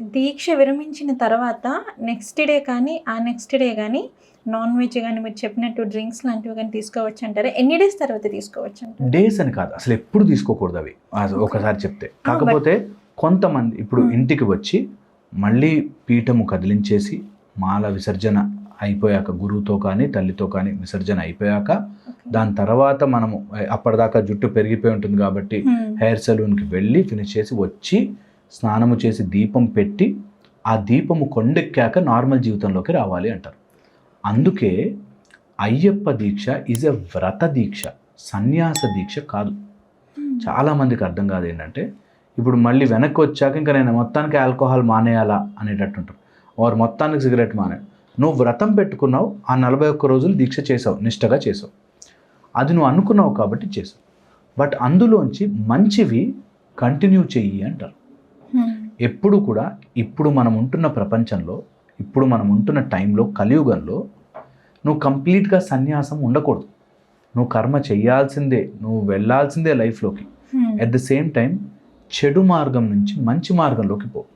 దీక్ష విరమించిన తర్వాత next day కానీ ఆ నెక్స్ట్ డే కానీ నాన్ వెజ్ కానీ మీరు చెప్పినట్టు డ్రింక్స్ లాంటివి కానీ తీసుకోవచ్చు అంటారా? ఎన్ని డేస్ తర్వాత తీసుకోవచ్చు అంటారు? డేస్ అని కాదు. అసలు ఎప్పుడు తీసుకోకూడదు అవి. ఒకసారి చెప్తే. కాకపోతే కొంతమంది ఇప్పుడు Hmm. ఇంటికి వచ్చి మళ్ళీ పీఠము కదిలించేసి మాల విసర్జన అయిపోయాక గురువుతో కానీ తల్లితో కానీ విసర్జన అయిపోయాక దాని తర్వాత మనము అప్పటిదాకా జుట్టు పెరిగిపోయి ఉంటుంది కాబట్టి హెయిర్ సలూన్కి వెళ్ళి ఫినిష్ చేసి వచ్చి స్నానము చేసి దీపం పెట్టి ఆ దీపము కొండెక్కాక నార్మల్ జీవితంలోకి రావాలి అంటారు. అందుకే అయ్యప్ప దీక్ష ఈజ్ ఎ వ్రత దీక్ష సన్యాస దీక్ష కాదు. చాలామందికి అర్థం కాదు ఏంటంటే ఇప్పుడు మళ్ళీ వెనక్కి వచ్చాక ఇంకా నేను మొత్తానికి ఆల్కహాల్ మానేయాలా అనేటట్టు ఉంటారు. వారు మొత్తానికి సిగరెట్ మానే. నువ్వు వ్రతం పెట్టుకున్నావు ఆ నలభై ఒక్క రోజులు దీక్ష చేసావు నిష్టగా చేసావు. అది నువ్వు అనుకున్నావు కాబట్టి చేసావు. బట్ అందులోంచి మంచివి కంటిన్యూ చెయ్యి అంటారు. ఎప్పుడు కూడా ఇప్పుడు మనం ఉంటున్న ప్రపంచంలో ఇప్పుడు మనం ఉంటున్న టైంలో కలియుగంలో నువ్వు కంప్లీట్గా సన్యాసం ఉండకూడదు. నువ్వు కర్మ చేయాల్సిందే నువ్వు వెళ్ళాల్సిందే లైఫ్లోకి. అట్ ద సేమ్ టైం చెడు మార్గం నుంచి మంచి మార్గంలోకి పో.